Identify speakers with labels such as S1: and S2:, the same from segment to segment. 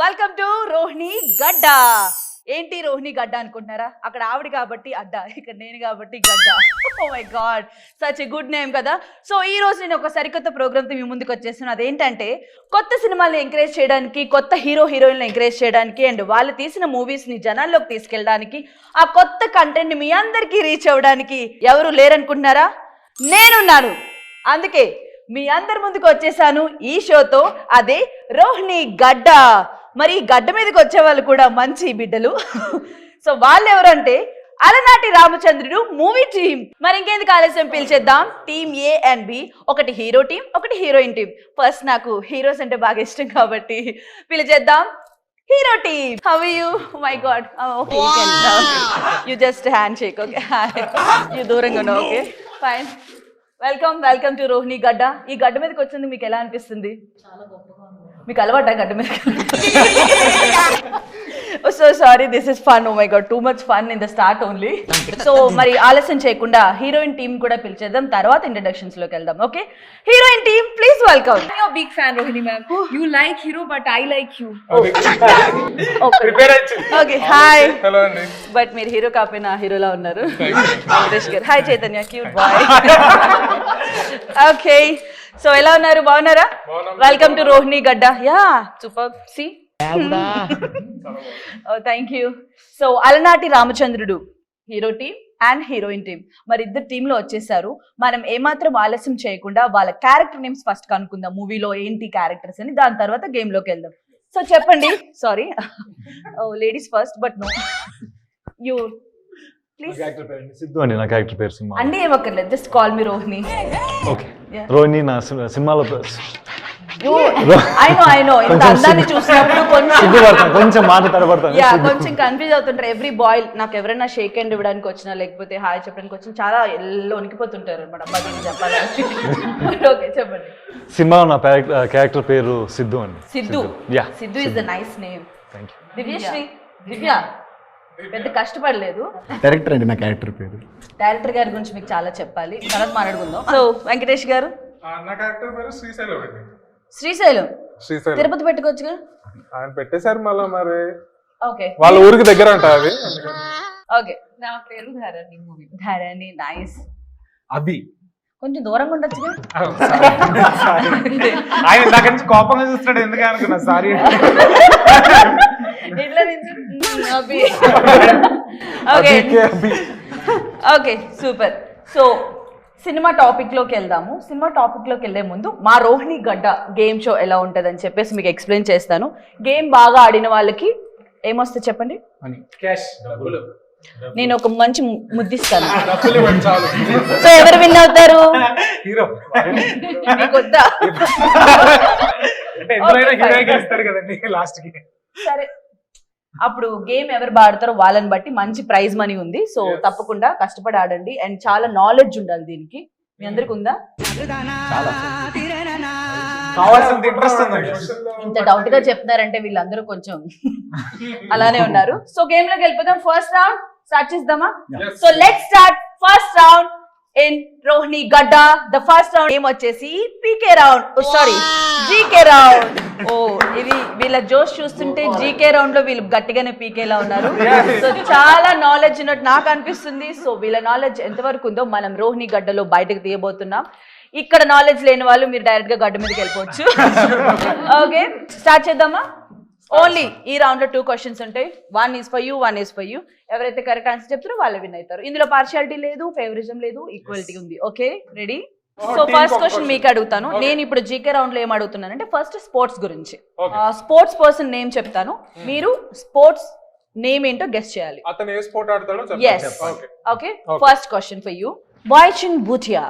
S1: Welcome to Rohini గడ్డ. ఏంటి రోహిణి గడ్డ అనుకుంటున్నారా? అక్కడ ఆవిడ కాబట్టి అడ్డ ఇక్కడ నేను కాబట్టి గడ్డ. ఓ my god such a good name కదా. సో ఈ రోజు నేను ఒక సరికొత్త ప్రోగ్రామ్తో మీ ముందుకు వచ్చేస్తున్నాను అదేంటంటే కొత్త సినిమాలను ఎంకరేజ్ చేయడానికి కొత్త హీరో హీరోయిన్లు ఎంకరేజ్ చేయడానికి అండ్ వాళ్ళు తీసిన మూవీస్ని జనాల్లోకి తీసుకెళ్ళడానికి ఆ కొత్త కంటెంట్ని మీ అందరికీ రీచ్ అవ్వడానికి ఎవరు లేరనుకుంటున్నారా? నేనున్నాను. అందుకే మీ అందరి ముందుకు వచ్చేసాను ఈ షోతో. అదే రోహిణి గడ్డ. మరి గడ్డ మీదకి వచ్చే వాళ్ళు కూడా మంచి బిడ్డలు. సో వాళ్ళు ఎవరంటే అలనాటి రామచంద్రుడు మూవీ టీం. మరి ఇంకెందుకు ఆలస్యం పిలిచేద్దాం? టీమ్ ఏ అండ్ బి ఒకటి హీరో టీం ఒకటి హీరోయిన్ టీం. ఫస్ట్ నాకు హీరోస్ అంటే బాగా ఇష్టం కాబట్టి పిలిచేద్దాం. Hero team how you my god okay you just hand shake okay you దూరంగా okay fine welcome welcome to Rohini గడ్డ ఈ గడ్డ మీదకి వచ్చింది మీకు ఎలా అనిపిస్తుంది? మీకు అలవాటా గడ్డ మీద so sorry this is fun oh my god too much fun in the start only so మరి ఆలస్యం చేయకుండా హీరోయిన్ టీం కూడా పిలిచేద్దాం తర్వాత ఇంట్రడక్షన్స్లోకి వెళ్దాం okay heroine team please welcome
S2: I'm your big fan, Rohini ma'am. You like hero, but I like you.
S3: Prepare వచ్చింది
S1: okay hi
S3: hello అండి.
S1: But మీరు హీరో కాకపోయినా హీరోలా ఉన్నారు. గారు. Hi Chaitanya cute boy okay so ఎలా ఉన్నారు? బాగున్నారా?
S3: బాగున్నాం.
S1: వెల్కమ్ టు రోహిణి గడ్డ yeah super C thank you so Alanati Ramachandrudu hero team and heroine team మరి ఇద్దరు టీంలో వచ్చేసారు. మనం ఏమాత్రం ఆలస్యం చేయకుండా వాళ్ళ క్యారెక్టర్ నేమ్స్ ఫస్ట్ కనుక్కుందాం. మూవీలో ఏంటి క్యారెక్టర్స్ అని. దాని తర్వాత game లోకి వెళ్దాం. సో చెప్పండి. Sorry ladies first but no you please
S4: character పేరు అండి సిద్ధు అండి నా క్యారెక్టర్ పేరు సినిమా
S1: అండి ఏమక్కర్లేదు. Just call me Rohini.
S4: Okay. Rohini నా సినిమాలో
S1: ఐ నో ఐ నో ఇంత
S4: కొంచెం
S1: కొంచెం
S4: సిగ్గుపడతాను కొంచెం మాట తడబడతాను
S1: యా
S4: సిగ్గు.
S1: కొంచెం కన్ఫ్యూజ్ అవుతుంటారు. ఎవ్రీ బాయ్ నాకు ఎవరైనా షేక్ హ్యాండ్ ఇవ్వడానికి వచ్చినా లేకపోతే హాయ్ చెప్పడానికి వచ్చినా చాలా ఎల్లో వణికిపోతుంటారు చెప్పాలి? ఓకే చెప్పండి.
S4: సినిమాలో నా క్యారెక్టర్ పేరు సిద్ధు అండి.
S1: Siddhu.
S4: Yeah
S1: Siddhu is the nice name Divyasri. Divya. పెద్ద కష్టపడలేదు.
S5: డైరెక్టర్ అండి నా క్యారెక్టర్ పేరు.
S1: డైరెక్టర్ గారి గురించి మీకు చాలా చెప్పాలి. తర్వాత మాట్లాడుకుందాం. సో వెంకటేష్ గారు?
S3: ఆ, నా క్యారెక్టర్ పేరు శ్రీశైలం అండి.
S1: శ్రీశైలం.
S3: శ్రీశైలం.
S1: తిరుపతి పెట్టుకోవచ్చుగా?
S3: ఆయన పెట్టేశారు మళ్ళీ మరి.
S1: ఓకే.
S3: వాళ్ళ ఊరికి దగ్గర అంట అది
S1: ఓకే.
S2: నా పేరు ధారణి మూవీ.
S1: ధరణి నైస్.
S3: అది
S1: కొంచెం దూరంగా ఉండొచ్చుగా?
S3: ఆయన నాకు నుంచి కోపంగా చూస్తున్నాడు ఎందుకు అనుకున్నా? సారీ
S1: ఇట్లా నుంచి అబ్బి. Okay okay super so cinema టాపిక్లోకి వెళ్దాము. సినిమా టాపిక్లోకి వెళ్ళే ముందు మా రోహిణి గడ్డ గేమ్ షో ఎలా ఉంటుందని చెప్పేసి మీకు ఎక్స్ప్లెయిన్ చేస్తాను. గేమ్ బాగా ఆడిన వాళ్ళకి ఏమొస్తే చెప్పండి?
S3: క్యాష్ డబ్బులు.
S1: నేను ఒక మంచి ముద్దిస్తాను. సో ఎవరు విన్ అవుతారు? సరే. అప్పుడు గేమ్ ఎవరు బాడతారో వాళ్ళని బట్టి మంచి ప్రైజ్ మనీ ఉంది. సో. తప్పకుండా కష్టపడి ఆడండి. అండ్ చాలా నాలెడ్జ్ ఉండాలి దీనికి. మీ అందరికి ఉందా?
S3: కావాల్సినంత ఇంట్రెస్ట్ ఉందండి.
S1: ఇంత డౌట్గా చెప్తున్నారంటే వీళ్ళందరూ కొంచెం అలానే ఉన్నారు. సో గేమ్లోకి వెళ్ళిపోదాం. ఫస్ట్ రౌండ్ స్టార్ట్ చేద్దామా. So let start first round in Rohini గడ్డ ద ఫస్ట్ రౌండ్ ఏం వచ్చేసి PK round sorry GK round oh ఇది వీళ్ళ జోష్ చూస్తుంటే జీకే రౌండ్లో వీళ్ళు గట్టిగానే పీకేలా ఉన్నారు. సో చాలా నాలెడ్జ్ ఉన్నట్టు నాకు అనిపిస్తుంది. సో వీళ్ళ నాలెడ్జ్ ఎంతవరకు ఉందో మనం రోహిణి గడ్డలో బయటకు తీయబోతున్నాం. ఇక్కడ నాలెడ్జ్ లేని వాళ్ళు మీరు డైరెక్ట్గా గడ్డ మీదకి వెళ్ళిపోవచ్చు. ఓకే స్టార్ట్ చేద్దామా? ఓన్లీ ఈ రౌండ్లో టూ క్వశ్చన్స్ ఉంటాయి. One is for you one is for you ఎవరైతే కరెక్ట్ ఆన్సర్ చెప్తారో వాళ్ళు విన్ అవుతారు. ఇందులో పార్షియాలిటీ లేదు ఫేవరిజం లేదు ఈక్వాలిటీ ఉంది. Okay ready so first question. మీకు అడుగుతాను. నేను ఇప్పుడు జీకే రౌండ్లో ఏం అడుగుతున్నానంటే ఫస్ట్ స్పోర్ట్స్ గురించి. స్పోర్ట్స్ పర్సన్ నేమ్ చెప్తాను. మీరు స్పోర్ట్స్ నేమ్ ఏంటో గెస్ట్ చేయాలి.
S3: అతను ఏ స్పోర్ట్ ఆడతాడో
S1: ఎస్
S3: చెప్పండి. Okay.
S1: First question for you Baichung Bhutia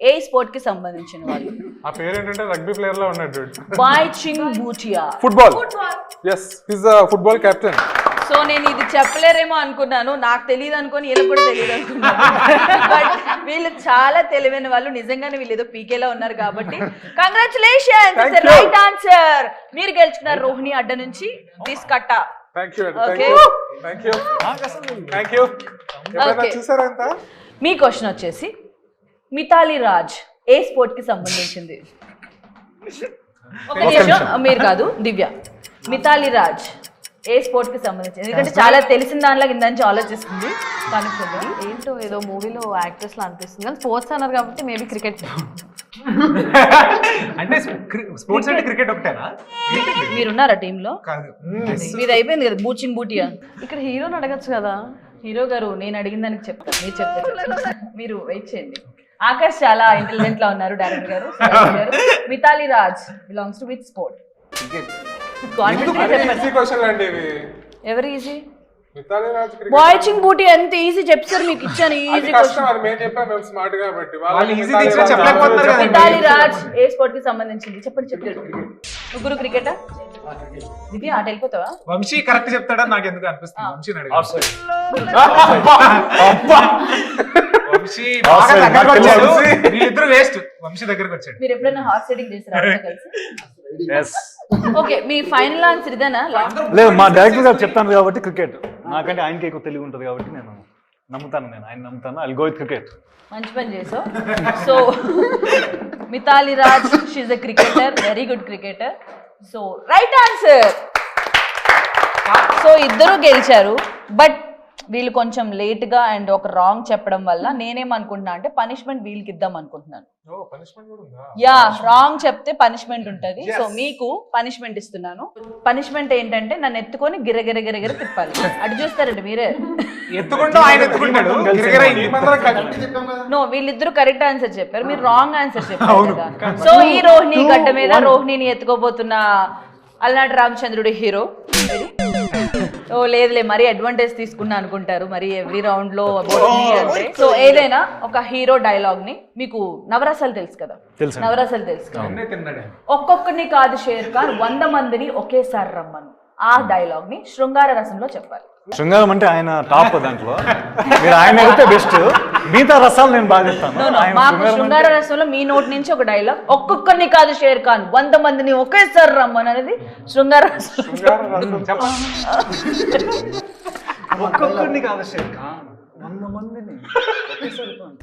S1: ఏ స్పోర్ట్కి సంబంధించిన వాళ్ళు?
S3: ఆ పేరు ఏంటంటే రగ్బీ ప్లేయర్ లా ఉన్నాడు
S1: Baichung Bhutia
S3: football yes his football captain
S1: so నేను ఇది చెప్పలేరేమో అనుకున్నాను. నాకు తెలియదు అనుకొని వీళ్ళకి కూడా తెలియదు అనుకున్నాను. బట్ వీళ్ళు చాలా తెలివైన వాళ్ళు. నిజంగానే వీళ్ళు ఏదో పీకేలా ఉన్నారు కాబట్టి. కంగ్రాచులేషన్. రైట్ ఆన్సర్ మీరు గెలుచుకున్నారు రోహిణి అడ్డ నుంచి దిస్ కట్ట. మీ క్వశ్చన్ వచ్చేసి మితాలి రాజ్ ఏ స్పోర్ట్కి సంబంధించింది? ఒక నిమిషం. మీరు కాదు దివ్య. మితాలి రాజ్ ఏ స్పోర్ట్స్కి సంబంధించి ఎందుకంటే చాలా తెలిసిన దానిలో కింద నుంచి ఆలోచిస్తుంది. కనుక్కుంది
S2: ఏంటో ఏదో మూవీలో యాక్ట్రెస్ లా అనిపిస్తుంది. కానీ స్పోర్ట్స్ అన్నారు కాబట్టి మేబీ క్రికెట్
S3: అంటే స్పోర్ట్స్ అంటే క్రికెట్ ఒకటేనా?
S1: మీరున్నారా టీమ్లో?
S3: కాదు.
S1: మీది అయిపోయింది కదా బూచింగ్ బూటియా.
S2: ఇక్కడ హీరోని అడగచ్చు కదా.
S1: హీరో గారు నేను అడిగిన దానికి చెప్తాను మీరు చెప్తారు. మీరు వెయిట్ చేయండి. ఆకాష్ చాలా ఇంటెలిజెంట్ లా ఉన్నారు డైరెక్టర్ గారు. Mithali Raj belongs to with sport ఎవరు ఈజీ వాచింగ్ బూటీ ఎంత ఈజీ చెప్తారు మీకు? ఇచ్చాను ఈజీ. మితాలి రాజ్ ఏ స్పోర్ట్కి సంబంధించింది? చెప్పండి చెప్పండి. ముగ్గురు క్రికెటా? దివ్య ఆట వెళ్ళిపోతావా?
S3: వంశీ కరెక్ట్ చెప్తాడని నాకు ఎందుకు అనిపిస్తుంది? వంశీ బాగా. దగ్గరకు వచ్చాడు. వీళ్ళిద్దరు వేస్ట్. వంశీ దగ్గరకు వచ్చాడు.
S1: మీరు ఎప్పుడైనా హార్స్
S4: ఎస్
S1: ఓకే మీ ఫైనల్ ఆన్సర్ ఇదేనా?
S4: లేదు మా డైరెక్టర్ గారు చెప్తాను కాబట్టి క్రికెట్ నాకంటే ఆయనకి ఎక్కువ తెలివి ఉంటుంది కాబట్టి నేను నమ్ముతాను నేను. ఆయన నమ్ముతాను. ఐ గో విత్ క్రికెట్
S1: మంచి పని చేసావు. So Mithali Raj she's a cricketer very good cricketer so right answer so ఇద్దరు గెలిచారు. బట్ వీళ్ళు కొంచెం లేట్గా అండ్ ఒక రాంగ్ చెప్పడం వల్ల నేనేమనుకుంటున్నా అంటే పనిష్మెంట్ వీళ్ళకి ఇద్దాం అనుకుంటున్నాను
S6: ఓ పనిష్మెంట్ కూడా ఉందా?
S1: యా రాంగ్ చెప్తే పనిష్మెంట్ ఉంటది. సో మీకు పనిష్మెంట్ ఇస్తున్నాను. పనిష్మెంట్ ఏంటంటే నన్ను ఎత్తుకొని గిరగిర గిరగిర తిప్పాలి. అటు చూస్తారండి మీరే. నో వీళ్ళిద్దరు కరెక్ట్ ఆన్సర్ చెప్పారు. మీరు రాంగ్ ఆన్సర్ చెప్పారు కదా. సో ఈ రోహిణి గడ్డ మీద రోహిణిని ఎత్తుకోబోతున్న అలనాటి రామచంద్రుడి హీరో ఓ లేదులే మరి అడ్వాంటేజ్ తీసుకున్నా అనుకుంటారు. మరి ఎవ్రీ రౌండ్లో అంటే. సో ఏదైనా ఒక హీరో డైలాగ్ని మీకు నవరసాలు తెలుసు కదా. నవరసాలు తెలుసు కదా?
S3: తిన్నాడు
S1: ఒక్కొక్కరిని కాదు షేర్ ఖాన్ వంద మందిని ఒకేసారి రమ్మను. ఆ డైలాగ్ని శృంగార రసంలో చెప్పాలి.
S4: శృంగారం అంటే ఆయన టాప్ దాంట్లో. మీరు ఆయన అయితే బెస్ట్ మిగతా రసాలు నేను బాగా చెప్తాను. శృంగారం
S1: రసంలో మీ నోటి నుంచి ఒక డైలాగ్ ఒక్కొక్కరిని కాదు షేర్ ఖాన్ వంద మందిని ఒకేసారి రమ్మని అనేది శృంగార
S4: ఒక్కొక్కరిని కాదు షేర్ ఖాన్ వంద మందిని ఒకేసారి ఖాన్.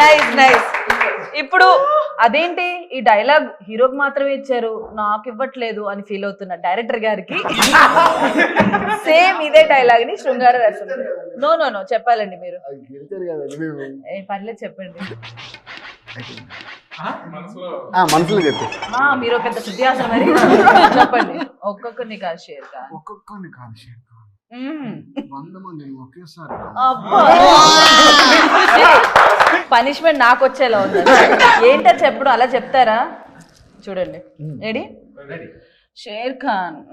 S1: నైస్ నైస్ ఇప్పుడు అదేంటి? ఈ డైలాగ్ హీరోకి మాత్రమే ఇచ్చారు నాకు ఇవ్వట్లేదు అని ఫీల్ అవుతున్న డైరెక్టర్ గారికి సేమ్ ఇదే డైలాగ్ని శృంగార రసం నో నో నో చెప్పాలండి మీరు. ఏ, పర్లేదు చెప్పండి.
S5: ఆ, మనసులో చెప్పి.
S1: ఆ, మీరు పెద్ద శుద్ధియాసన మరి. చెప్పండి. ఒక్కొక్కరిని కాదు షేర్
S5: ఒక్కొక్కరిని కాదు షేర్ ఖాన్.
S1: మ్మ్.
S5: వంద మందిని ఒకేసారి
S1: పనిష్మెంట్ నాకు వచ్చేలా ఉంది ఏంటో చెప్పడం అలా చెప్తారా? చూడండి. Ready share Khan.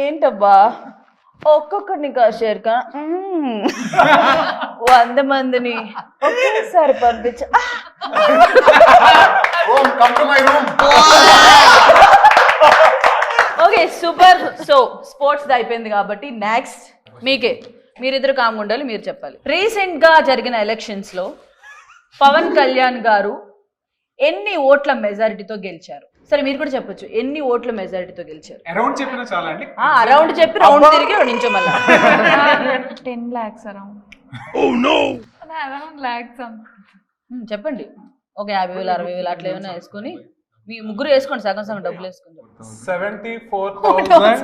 S1: ఏంటబ్బా? ఒక్కొక్కరిని కాదు షేర్ ఖాన్. వంద మందిని. ఒకేసారి పంపించ.
S5: ఓం come to my room
S1: okay super so sports అయిపోయింది కాబట్టి నెక్స్ట్ మీకే. మీరిద్దరు కామ్గా ఉండాలి మీరు చెప్పాలి. రీసెంట్గా జరిగిన ఎలక్షన్స్లో పవన్ కళ్యాణ్ గారు ఎన్ని ఓట్ల మెజారిటీతో గెలిచారు? సరే మీరు కూడా చెప్పొచ్చు. ఎన్ని ఓట్ల మెజారిటీతో గెలిచారు?
S3: అరౌండ్ చెప్పినా చాలా అండి
S1: ఆ అరౌండ్ చెప్పి రౌండ్ తిరిగి నించో మళ్ళా.
S2: Ten lakhs around around lakhs
S1: చెప్పండి. ఒక యాభై వేలు అరవై వేలు అట్లా ఏమైనా వేసుకొని మీ ముగ్గురు వేసుకోండి సగం సగం డబ్బులు వేసుకోండి.
S6: Seventy four thousand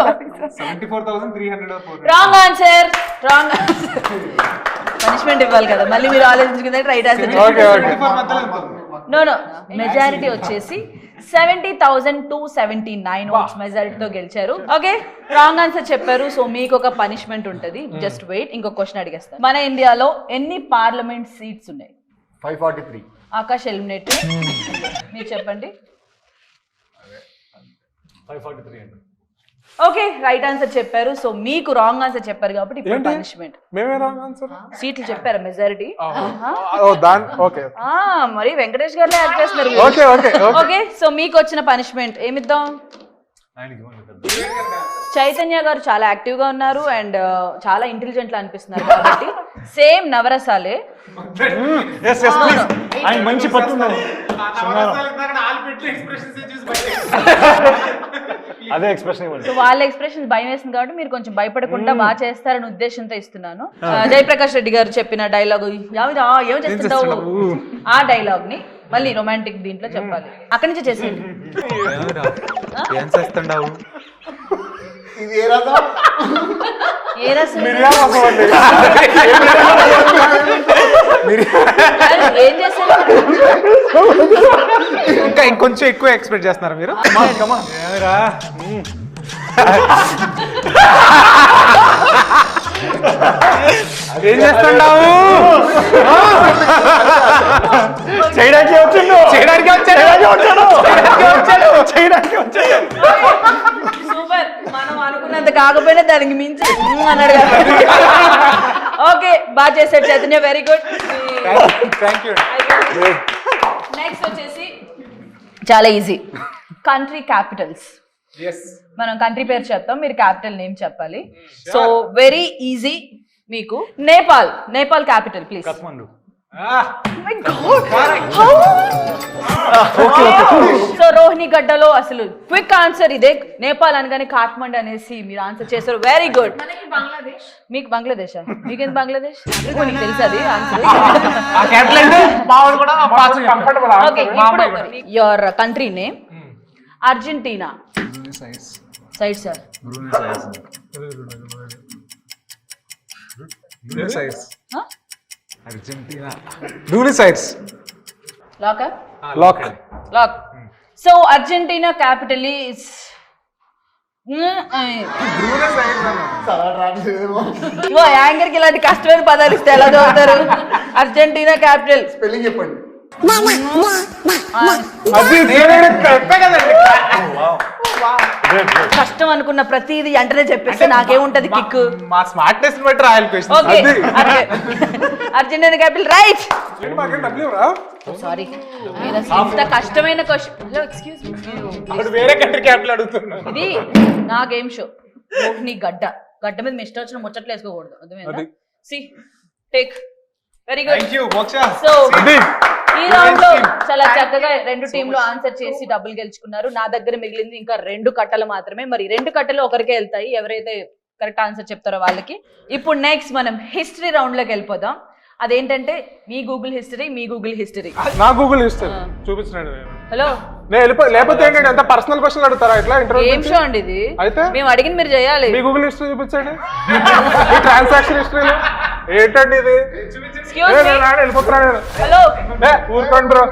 S3: seventy four thousand three hundred
S1: wrong answer wrong punishment ఇవ్వాలి కదా మళ్ళీ మీరు ఆలోచించుకుంటే right answer
S6: okay okay
S1: no no majority వచ్చేసి seventy thousand two seventy nine votes మెజారిటీతో గెలిచారు. ఓకే రాంగ్ ఆన్సర్ చెప్పారు సో మీకు ఒక పనిష్మెంట్ ఉంటుంది. జస్ట్ వెయిట్ ఇంకో క్వశ్చన్ అడిగేస్తాను మన ఇండియాలో ఎన్ని పార్లమెంట్ సీట్స్ ఉన్నాయి?
S5: Five forty three
S1: Akash eliminate మీరు చెప్పండి.
S4: ఫైవ్ ఫార్టీ త్రీ అండి
S1: ఓకే రైట్ ఆన్సర్ చెప్పారు. సో మీకు రాంగ్ ఆన్సర్ చెప్పారు కాబట్టి ఇప్పుడు
S6: ఏంటి?
S1: పనిష్మెంట్
S6: మేమే రాంగ్ ఆన్సర్
S1: సీట్లు చెప్పారా మెజారిటీ
S6: ఓ దాన్ ఓకే
S1: మరి వెంకటేష్ గారినే యాడ్ చేస్తున్నారు
S6: okay okay okay.
S1: Okay so మీకు వచ్చిన పనిష్మెంట్ ఏమిద్దాం?
S4: ఆయనకి ఇవ్వండి పెద్ద
S1: చైతన్య గారు చాలా యాక్టివ్గా ఉన్నారు అండ్ చాలా ఇంటెలిజెంట్ లా అనిపిస్తున్నారు కాబట్టి సేమ్ నవరసాలే.
S4: ఎస్ ఎస్ ప్లీజ్ ఆయన మంచి పట్టు ఉన్నది అదే ఎక్స్ప్రెషన్ ఇవ్వండి
S1: సో వాళ్ళ ఎక్స్ప్రెషన్ భయం వేసింది కాబట్టి మీరు కొంచెం భయపడకుండా బాగా చేస్తారని ఉద్దేశంతో ఇస్తున్నాను. ఆ, జయప్రకాష్ రెడ్డి గారు చెప్పిన డైలాగ్ ఏం చేస్తుంటావు ఆ డైలాగ్ని మళ్ళీ రొమాంటిక్ దీంట్లో చెప్పాలి. అక్కడి నుంచి చేసేయండి.
S3: ఏం చేస్తుండవు
S5: ఇది ఏ రసం
S1: ఏ రసం ఏం చేశారు
S3: ఇంకా ఇంకొంచెం ఎక్కువ ఎక్స్పెక్ట్ చేస్తున్నారు మీరు ఏమిరా? ఏం చేస్తుండవు
S4: చేయడానికి వచ్చిండు
S3: చేయడానికి వచ్చాడు చేయడానికి వచ్చాడు
S4: చేయడానికి వచ్చాడు
S1: సూపర్. మనం అనుకున్నంత కాకపోయినా దానికి మించి అన్నాడు ఓకే బాగా చేశాడు Chaitanya very good
S3: thank you
S1: next వచ్చేసి చాలా ఈజీ కంట్రీ క్యాపిటల్స్ మనం కంట్రీ పేరు చెప్తాం మీరు క్యాపిటల్ నేమ్ చెప్పాలి. సో వెరీ ఈజీ మీకు. Nepal Nepal capital please so Rohini గడ్డలో అసలు క్విక్ ఆన్సర్ ఇదే. నేపాల్ అనగానే కాఠ్మండ్ అనేసి మీరు ఆన్సర్ చేశారు. వెరీ గుడ్
S2: మనకి బంగ్లాదేశ్.
S1: మీకు బంగ్లాదేశ్? మీకేం బంగ్లాదేశ్? మీకు తెలుసు అది answer your country name Argentina side sir
S3: Argentina sides
S1: lock
S3: lock
S1: so Argentina capital is యాంగర్కి ఇలాంటి కష్టమైన పదాలు ఇస్తే ఎలా చదువుతారు? అర్జెంటీనా క్యాపిటల్
S5: స్పెల్లింగ్ చెప్పండి.
S1: కష్టం అనుకున్న ప్రతిదీ వెంటనే చెప్పేస్తే నాకేముంటది కిక్
S3: మా స్మార్ట్నెస్ బట్టి రాయాలి
S1: క్యాపిటల్ రైట్. సారీ ఇంత కష్టమైన క్వశ్చన్ హలో ఎక్స్క్యూజ్
S3: అప్పుడు వేరే కంట్రీ క్యాపిటల్ అడుగుతున్నాను
S1: ఇది నా గేమ్ షో రోహిణి గడ్డ. గడ్డ మీద మీ ఇష్టం వచ్చిన ముచ్చట్లు వేసుకోకూడదు. అర్థమైందా?
S6: అది.
S1: C take very good
S3: thank you Moksha.
S1: So రౌండ్లో చాలా చక్కగా రెండు టీంలు ఆన్సర్ చేసి డబ్బులు గెలుచుకున్నారు. నా దగ్గర మిగిలింది ఇంకా రెండు కట్టలు మాత్రమే. మరి రెండు కట్టలు ఒకరికే వెళ్తాయి. ఎవరైతే కరెక్ట్ ఆన్సర్ చెప్తారో వాళ్ళకి. ఇప్పుడు నెక్స్ట్ మనం హిస్టరీ రౌండ్లోకి వెళ్ళిపోదాం. అదేంటంటే మీ గూగుల్ హిస్టరీ మీ గూగుల్ హిస్టరీ
S6: నా గూగుల్ ఇస్తాను చూపించినాడు
S1: హలో
S6: లేకపోతే ఏంటంటే పర్సనల్ క్వశ్చన్ అడుగుతారా? ఇట్లా
S1: ఏం షో అండి ఇది?
S6: అయితే?
S1: మేము అడిగింది మీరు చేయాలి.
S6: మీ గూగుల్ హిస్టరీ చూపించండి. మీ ట్రాన్సాక్షన్ హిస్టరీలో ఏంటండి ఇది.
S1: హలో
S6: ఊరుకోండి బ్రో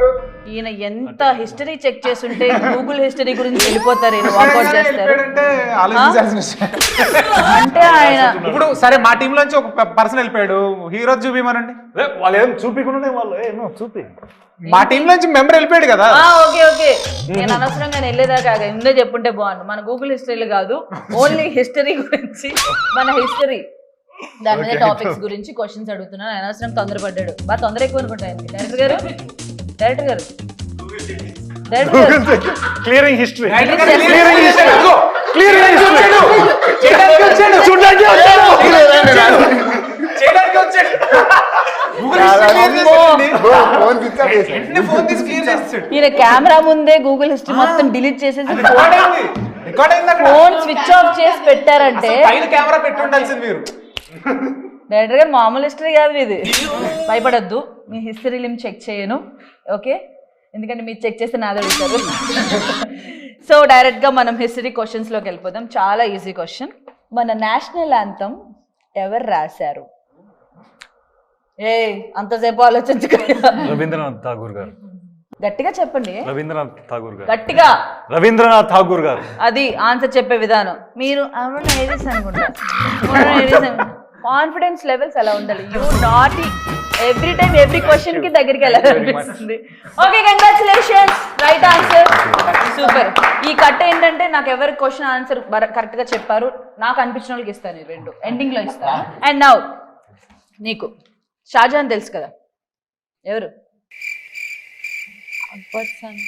S1: ఈయన ఎంత హిస్టరీ చెక్ చేస్తుంటే గూగుల్ హిస్టరీ గురించి వెళ్ళిపోతారు ఈయన వాకౌట్ చేస్తారు. అంటే ఆయన
S3: ఇప్పుడు సరే మా టీం లోంచి ఒక పర్సన్ వెళ్ళిపోయాడు. హీరో చూపిమనండి
S4: వాళ్ళు ఏం చూపికుండా వాళ్ళు ఏ నో చూపి.
S3: మా టీం నుంచి మెంబర్ వెళ్ళిపోయాడు కదా.
S1: ఆ, ఓకే ఓకే. నేను అనవసరంగా వెళ్ళేదాకా. ముందే చెప్పుంటే బాగుండు. మన గూగుల్ హిస్టరీలు కాదు ఓన్లీ హిస్టరీ గురించి మన హిస్టరీ. దాని మీద టాపిక్స్ గురించి క్వశ్చన్స్ అడుగుతున్నాను. అనవసరం తొందరపడ్డాడు. బాగా తొందర ఎక్కువ అనుకుంటా ఆయనకి. డైరెక్టర్ గారు? డైరెక్టర్ గారు?
S4: క్లియరింగ్ హిస్టరీ క్లియరింగ్ హిస్టరీ
S3: చేయడానికి వచ్చాడు
S4: చూడడానికి వచ్చాడు
S3: చేయడానికి వచ్చాడు Google history clear చేశాడండి.
S5: ఫోన్ స్విచ్ ఆఫ్ చేసి
S3: వెంటనే ఫోన్ తీసి క్లియర్ చేస్తాడు
S1: ఈయన కెమెరా ముందే గూగుల్ హిస్టరీ మొత్తం డిలీట్ చేసేసి ఫోన్ స్విచ్ ఆఫ్ చేసి పెట్టారంటే
S3: కెమెరా పెట్టి ఉండాల్సింది మీరు.
S1: డైరెక్టర్ గారు మామూలు హిస్టరీ కాదు ఇది. భయపడొద్దు. మీ హిస్టరీ లిమ్ చెక్ చేయను. ఓకే ఎందుకంటే మీరు చెక్ చేస్తే నాది అడుగుతారు. సో డైరెక్ట్గా మనం హిస్టరీ క్వశ్చన్స్లోకి వెళ్ళిపోదాం. చాలా ఈజీ క్వశ్చన్ మన నేషనల్ యాంతం ఎవరు రాశారు? ఏ అంతసేపు ఆలోచించుకోగా
S4: రవీంద్రనాథ్ ఠాగూర్ గారు.
S1: గట్టిగా చెప్పండి.
S4: రవీంద్రనాథ్ ఠాగూర్ గారు.
S1: గట్టిగా.
S4: రవీంద్రనాథ్ ఠాగూర్ గారు.
S1: అది ఆన్సర్ చెప్పే విధానం. మీరు అవును అనుకుంటా. కాన్ఫిడెన్స్ లెవెల్స్ అలా ఉండాలి? You not every time every క్వశ్చన్కి దగ్గరికి వెళ్ళాలనిపిస్తుంది okay congratulations right answer super ఈ కట్ ఏంటంటే నాకు ఎవరి క్వశ్చన్ ఆన్సర్ కరెక్ట్గా చెప్పారు నాకు అనిపించిన వాళ్ళకి ఇస్తాను రెండు. ఎండింగ్లో ఇస్తాను అండ్ నౌ నీకు. షాజహాన్ తెలుసు కదా? ఎవరు? Akbar son.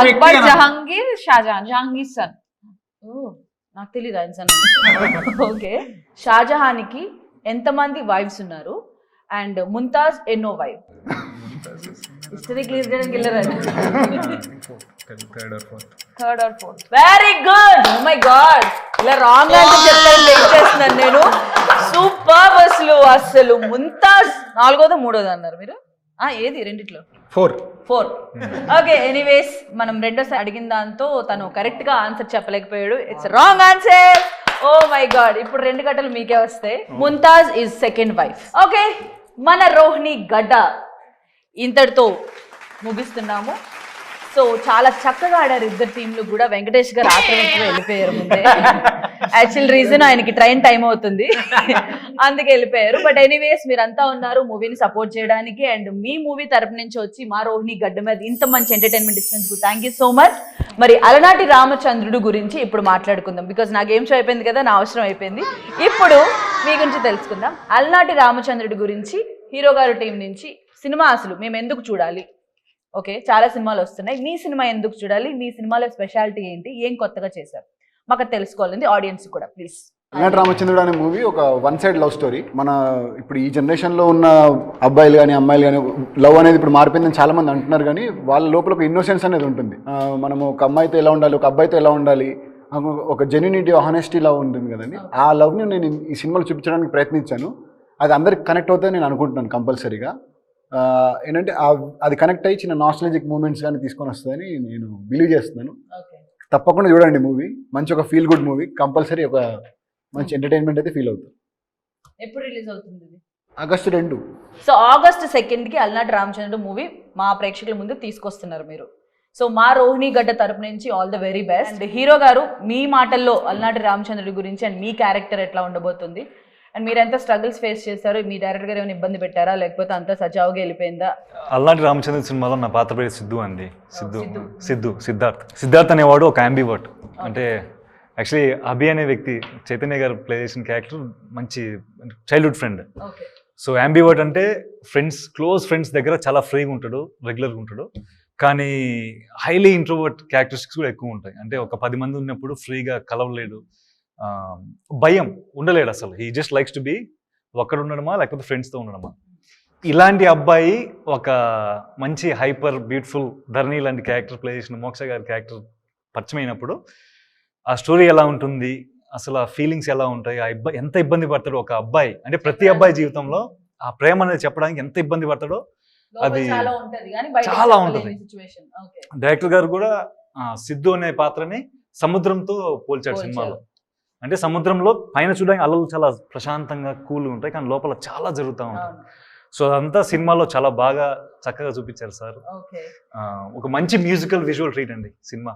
S1: Akbar. Jahangir Shahjahan Jahangir son. Oh. నాకు తెలియదు ఆయన ఓకే షాజహాన్కి ఎంతమంది వైఫ్స్ ఉన్నారు? అండ్ ముంతాజ్ ఎన్నో వైఫ్ హిస్టరీ క్లియర్ చేయడానికి వెళ్ళారు?
S6: Third or fourth.
S1: Very good oh my god ఇలా రాంగ్ ఆన్సర్ చెప్తాను వెయిట్ చేస్తున్నాను నేను. సూపర్ అసలు అసలు. ముంతాజ్ నాలుగోదో మూడోదో అన్నారు మీరు? ఏది రెండిట్లో?
S6: ఫోర్.
S1: ఫోర్. ఓకే ఎనీవేస్ మనం రెండోసారి అడిగిన దాంతో తను కరెక్ట్గా answer చెప్పలేకపోయాడు. It's wrong answer oh my god ఇప్పుడు రెండు గంటలు మీకే వస్తాయి Mumtaz is second wife okay మన రోహిణి గడ్డ ఇంతటితో ముగిస్తున్నాము. సో చాలా చక్కగా ఆడారు ఇద్దరు టీంలు కూడా. వెంకటేష్ గారు ఆక్రమించి వెళ్ళిపోయారు ముందే. యాక్చువల్ రీజన్ ఆయనకి ట్రైన్ టైం అవుతుంది. అందుకే వెళ్ళిపోయారు. బట్ ఎనీవేస్ మీరంతా ఉన్నారు. మూవీని సపోర్ట్ చేయడానికి అండ్ మీ మూవీ తరపు నుంచి వచ్చి మా రోహిణి గడ్డ మీద ఇంత మంచి ఎంటర్టైన్మెంట్ ఇచ్చినందుకు థ్యాంక్ యూ సో మచ్ మరి అలనాటి రామచంద్రుడు గురించి ఇప్పుడు మాట్లాడుకుందాం. బికాజ్ నా గేమ్ షో అయిపోయింది కదా నా అవసరం అయిపోయింది. ఇప్పుడు మీ గురించి తెలుసుకుందాం. అలనాటి రామచంద్రుడి గురించి హీరో గారు టీం నుంచి సినిమా అసలు మేము ఎందుకు చూడాలి? ఓకే చాలా సినిమాలు వస్తున్నాయి. మీ సినిమా ఎందుకు చూడాలి? మీ సినిమాలో స్పెషాలిటీ ఏంటి? ఏం కొత్తగా చేశారు? మాకు తెలుసుకోవాలండి ఆడియన్స్ కూడా ప్లీజ్
S5: అన్నట్టు రామచంద్రుడు అనే మూవీ ఒక వన్ సైడ్ లవ్ స్టోరీ మన ఇప్పుడు ఈ జనరేషన్లో ఉన్న అబ్బాయిలు కానీ అమ్మాయిలు కానీ లవ్ అనేది ఇప్పుడు మారిపోయిందని చాలా మంది అంటున్నారు కానీ వాళ్ళ లోపల ఒక ఇన్నోసెన్స్ అనేది ఉంటుంది. మనము ఒక అమ్మాయితో ఎలా ఉండాలి ఒక అబ్బాయితో ఎలా ఉండాలి ఒక జెన్యునిటీ హానెస్టీ లవ్ ఉంటుంది కదండి. ఆ లవ్ని నేను ఈ సినిమాలో చూపించడానికి ప్రయత్నించాను. అది అందరికి కనెక్ట్ అవుతుందని నేను అనుకుంటున్నాను కంపల్సరీగా. ఏంటంటే అది కనెక్ట్ అయ్యి చిన్న నాస్టలజిక్ మూమెంట్స్ కానీ తీసుకొని వస్తుందని నేను బిలీవ్ చేస్తున్నాను. తప్పకుండా చూడండి మూవీ మంచి ఒక ఫీల్ గుడ్ మూవీ కంపల్సరీ ఒక మంచి ఎంటర్టైన్మెంట్ అయితే ఫీల్ అవుతుంది.
S1: ఎప్పుడు రిలీజ్ అవుతుంది ఇది?
S5: ఆగస్టు రెండు.
S1: సో ఆగస్ట్ సెకండ్కి అల్నాటి రామచంద్రుడు మూవీ మా ప్రేక్షకుల ముందు తీసుకొస్తున్నారు మీరు. సో మా రోహిణి గడ్డ తరపు నుంచి all the very best and hero గారు మీ మాటల్లో అల్నాటి రామచంద్రుడి గురించి అండ్ మీ క్యారెక్టర్ ఎట్లా ఉండబోతుంది? అండ్ మీరు ఎంత స్ట్రగుల్స్ ఫేస్ చేశారు? మీ డైరెక్టర్ గారు ఏమైనా ఇబ్బంది పెట్టారా? లేకపోతే అంతా సజావుగా వెళ్ళిపోయిందా?
S4: అల్లాంటి రామచంద్ర సినిమాలో నా పాత్ర పేరు సిద్ధు అండి. సిద్ధు. సిద్ధు. సిద్ధార్థ్. సిద్ధార్థ్ అనేవాడు ఒక అంబివర్ట్ అంటే యాక్చువల్లీ అభి అనే వ్యక్తి చైతన్య గారు ప్లే చేసిన క్యారెక్టర్ మంచి చైల్డ్హుడ్ ఫ్రెండ్ సో అంబివర్ట్ అంటే ఫ్రెండ్స్ క్లోజ్ ఫ్రెండ్స్ దగ్గర చాలా ఫ్రీగా ఉంటాడు రెగ్యులర్గా ఉంటాడు. కానీ హైలీ ఇంట్రోవర్ట్ క్యారెక్టరిస్టిక్స్ కూడా ఎక్కువ ఉంటాయి. అంటే ఒక పది మంది ఉన్నప్పుడు ఫ్రీగా కలవలేడు. భయం ఉండలేడు అసలు. He just likes to be ఒక్కడ ఉండడమా లేకపోతే ఫ్రెండ్స్తో ఉండడమా? ఇలాంటి అబ్బాయి ఒక మంచి హైపర్ బ్యూటిఫుల్ ధరణి లాంటి క్యారెక్టర్ ప్లే చేసిన మోక్ష గారి క్యారెక్టర్ పరిచయమైనప్పుడు ఆ స్టోరీ ఎలా ఉంటుంది అసలు ఆ ఫీలింగ్స్ ఎలా ఉంటాయి ఆ ఇబ్బంది ఎంత ఇబ్బంది పడతాడు ఒక అబ్బాయి? అంటే ప్రతి అబ్బాయి జీవితంలో ఆ ప్రేమ అనేది చెప్పడానికి ఎంత ఇబ్బంది పడతాడో అది
S1: చాలా ఉంటది
S4: డైరెక్టర్ గారు కూడా సిద్ధు అనే పాత్రని సముద్రంతో పోల్చాడు. సినిమాలో. అంటే సముద్రంలో పైన చూడడానికి అలలు చాలా ప్రశాంతంగా కూల్ ఉంటాయి కానీ లోపల చాలా జరుగుతూ ఉంటాయి. సో అదంతా సినిమాలో చాలా బాగా చక్కగా చూపించారు సార్. ఒక మంచి మ్యూజికల్ విజువల్ ట్రీట్ అండి సినిమా.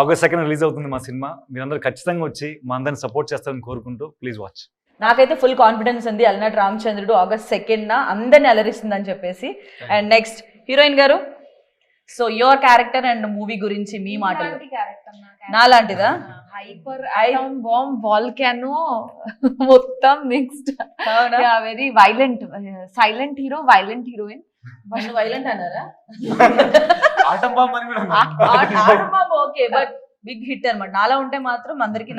S4: ఆగస్ట్ సెకండ్ రిలీజ్ అవుతుంది మా సినిమా. మీరందరూ ఖచ్చితంగా వచ్చి మా అందరిని సపోర్ట్ చేస్తారని కోరుకుంటూ ప్లీజ్ వాచ్.
S1: నాకైతే ఫుల్ కాన్ఫిడెన్స్ ఉంది అలనాటి రామచంద్రుడు ఆగస్ట్ సెకండ్ నా అందరిని అలరిస్తుందని చెప్పేసి. అండ్ నెక్స్ట్ హీరోయిన్ గారు? So your character and movie గురించి మీ మాటలు. నాలాంటిదా?
S2: హైపర్ ఐటమ్ బాంబ్ వాల్కానో మొత్తం mixed very violent silent hero violent heroine
S1: violent అన్నారా?
S6: Atom bomb
S1: okay but big hit అన్నమాట నాలా ఉంటే మాత్రం అందరికి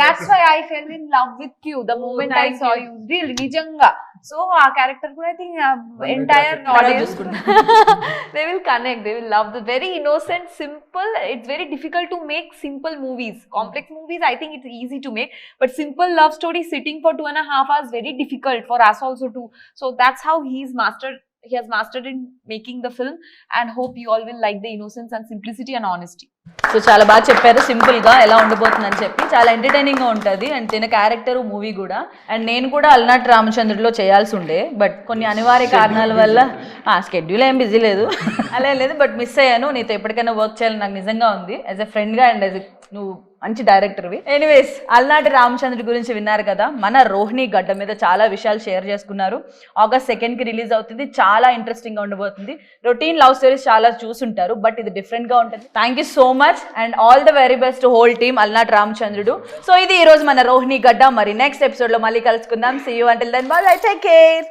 S2: that's. Why I fell in love with you the moment I saw
S1: you.
S2: You real నిజంగా so ఆ character కూడా I think entire
S1: తర్వాత
S2: ఆడియన్స్
S1: చూసుకుంటా.
S2: they will connect they will love the very innocent simple it's very difficult to make simple movies complex movies i think it's easy to make but simple love story sitting for two and a half hours very difficult for us also too so he has mastered in making the film and hope you all will like the innocence and simplicity and honesty.
S1: So చాలా బాగా చెప్పారు. సింపుల్గా ఎలా ఉండబోతుందని చెప్పి చాలా ఎంటర్టైనింగ్గా ఉంటది. And తిన క్యారెక్టర్ మూవీ కూడా. అండ్ నేను కూడా అలనాటి రామచంద్రుడిలో చేయాల్సి ఉండే. బట్ కొన్ని అనివార్య కారణాల వల్ల ఆ స్కెడ్యూల్ ఏం బిజీ లేదు. అలా లేదు. బట్ మిస్ అయ్యాను. నీతో ఎప్పటికైనా వర్క్ చేయాలని నాకు నిజంగా ఉంది. యాజ్ ఎ ఫ్రెండ్గా అండ్ యాజ్ నువ్వు మంచి డైరెక్టర్వి ఎనీవేస్ అలనాటి రామచంద్రుడి గురించి విన్నారు కదా మన రోహిణి గడ్డ మీద చాలా విషయాలు షేర్ చేసుకున్నారు. ఆగస్ట్ సెకండ్కి రిలీజ్ అవుతుంది చాలా ఇంట్రెస్టింగ్గా ఉండబోతుంది. రొటీన్ లవ్ స్టోరీస్ చాలా చూసుంటారు బట్ ఇది డిఫరెంట్గా ఉంటుంది. Thank you so much and all the very best whole team Alanati Ramachandrudu. So ఇది ఈ రోజు మన రోహిణి గడ్డ. మరి నెక్స్ట్ ఎపిసోడ్లో మళ్ళీ కలుసుకుందాం. See you until then bye take care